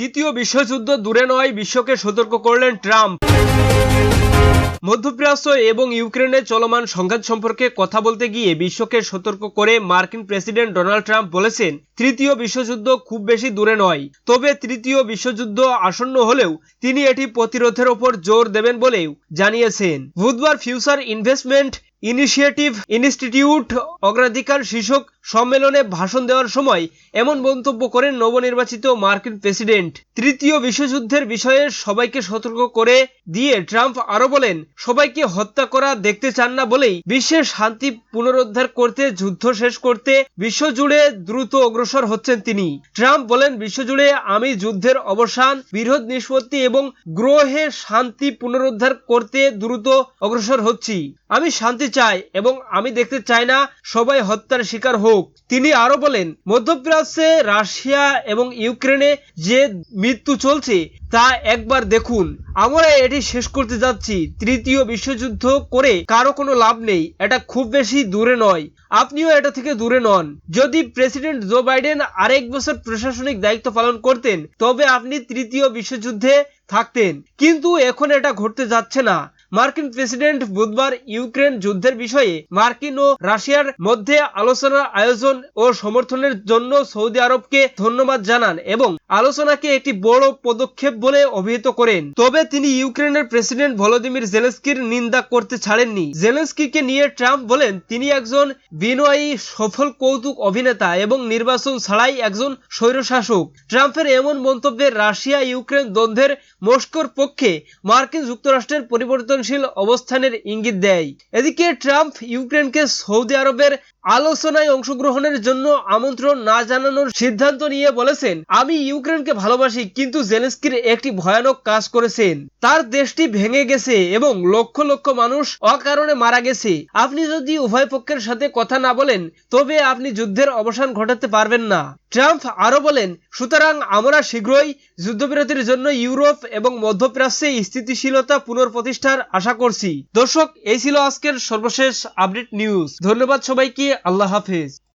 তৃতীয় বিশ্বযুদ্ধ দূরে নয়, বিশ্বকে সতর্ক করলেন ট্রাম্প। মধ্যপ্রাচ্য এবং ইউক্রেনের চলমান সংঘাত সম্পর্কে কথা বলতে গিয়ে বিশ্বকে সতর্ক করে মার্কিন প্রেসিডেন্ট ডোনাল্ড ট্রাম্প বলেছেন, তৃতীয় বিশ্বযুদ্ধ খুব বেশি দূরে নয়, তবে তৃতীয় বিশ্বযুদ্ধ আসন্ন হলেও তিনি এটি প্রতিরোধের ওপর জোর দেবেন বলেও জানিয়েছেন। বুধবার ফিউচার ইনভেস্টমেন্ট ইনিশিয়েটিভ ইনস্টিটিউট অগ্রাধিকার শীর্ষক সম্মেলনে ভাষণ দেওয়ার সময় এমন মন্তব্য করেন নবনির্বাচিত মার্কিন প্রেসিডেন্ট। তৃতীয় বিশ্বযুদ্ধের বিষয়ে সবাইকে সতর্ক করে দিয়ে ট্রাম্প আরও বলেন, সবাইকে হত্যা করা দেখতে চান না বলেই বিশ্বের শান্তি পুনরুদ্ধার করতে, যুদ্ধ শেষ করতে বিশ্বজুড়ে দ্রুত অগ্রসর হচ্ছেন তিনি। ট্রাম্প বলেন, বিশ্বজুড়ে আমি যুদ্ধের অবসান, বিরোধ নিষ্পত্তি এবং গ্রহে শান্তি পুনরুদ্ধার করতে দ্রুত অগ্রসর হচ্ছি। আমি শান্তি চাই এবং আমি দেখতে চাই না সবাই হত্যার শিকার হোক। তিনি আরও বলেন, মধ্যপ্রাচ্যে রাশিয়া এবং ইউক্রেনে যে মৃত্যু চলছে তা একবার দেখুন। আমরা এটি শেষ করতে যাচ্ছি। তৃতীয় বিশ্বযুদ্ধ করে কারও কোনো লাভ নেই। এটা খুব বেশি দূরে নয়। আপনিও এটা থেকে দূরে নন। যদি প্রেসিডেন্ট জো বাইডেন আরেক বছর প্রশাসনিক দায়িত্ব পালন করতেন, তবে আপনি তৃতীয় বিশ্বযুদ্ধে থাকতেন। কিন্তু এখন এটা ঘটতে যাচ্ছে না। মার্কিন প্রেসিডেন্ট বুধবার ইউক্রেন যুদ্ধের বিষয়ে মার্কিন ও রাশিয়ার মধ্যে আলোচনার আয়োজন ও সমর্থনের জন্য সৌদি আরবকে ধন্যবাদ জানান এবং আলোচনাকে একটি বড় পদক্ষেপ বলে অভিহিত করেন। তবে তিনি ইউক্রেনের প্রেসিডেন্ট ভলোদিমির জেলেন্সকির নিন্দা করতে ছাড়েননি। জেলেন্সকিকে নিয়ে ট্রাম্প বলেন, তিনি একজন বিনয়ী, সফল, কৌতুক অভিনেতা এবং নির্বাচন ছাড়াই একজন স্বৈরশাসক। ট্রাম্পের এমন মন্তব্যে রাশিয়া ইউক্রেন দ্বন্দ্বের মস্কোর পক্ষে মার্কিন যুক্তরাষ্ট্রের পরিবর্তনশীল অবস্থানের ইঙ্গিত দেয়। এদিকে ট্রাম্প ইউক্রেনকে সৌদি আরবের আলোচনায় অংশগ্রহণের জন্য আমন্ত্রণ না জানানোর সিদ্ধান্ত নিয়ে বলেছেন, আমি ইউক্রেনকে ভালোবাসি, কিন্তু জেলেন্সকির একটি ভয়ানক কাজ করেছেন। তার দেশটি ভেঙে গেছে এবং লক্ষ লক্ষ মানুষ অকারণে মারা গেছে। আপনি যদি উভয় পক্ষের সাথে কথা না বলেন, তবে আপনি যুদ্ধের অবসান ঘটাতে পারবেন না। ট্রাম্প আরও বলেন, সুতরাং আমরা শীঘ্রই যুদ্ধবিরতির জন্য ইউরোপ এবং মধ্যপ্রাচ্যে স্থিতিশীলতা পুনঃপ্রতিষ্ঠার আশা করছি। দর্শক, এই ছিল আজকের সর্বশেষ আপডেট নিউজ। ধন্যবাদ সবাইকে আল্লাহ হাফেজ